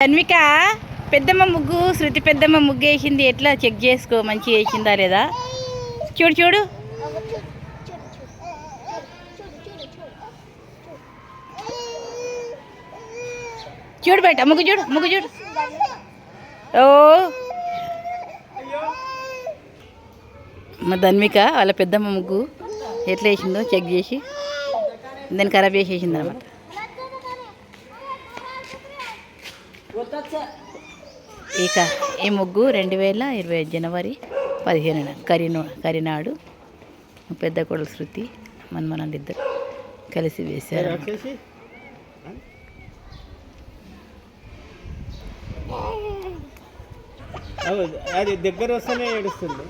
తన్విక పెద్దమ్మ ముగ్గు శృతి పెద్దమ్మ ముగ్గు వేసింది. ఎట్లా చెక్ చేసుకో? మంచిగా వేసిందా లేదా? చూడు చూడు. చూడు బయట ముగ్గు చూడు ముగ్గు చూడు. ఓ. మా ధన్విక వాళ్ళ పెద్దమ్మ ముగ్గు ఎట్లా వేసిందో చెక్ చేసి దాన్ని ఖరాబ్ చేసేసింది అనమాట ఇక ఈ ముగ్గు రెండు వేల ఇరవై జనవరి పదిహేను కరీనో కరీనాడు పెద్ద కొడుకు శృతి మన్మనాలు ఇద్దరు కలిసి వేశారు. అది దగ్గర వస్తేనే ఏడుస్తుంది.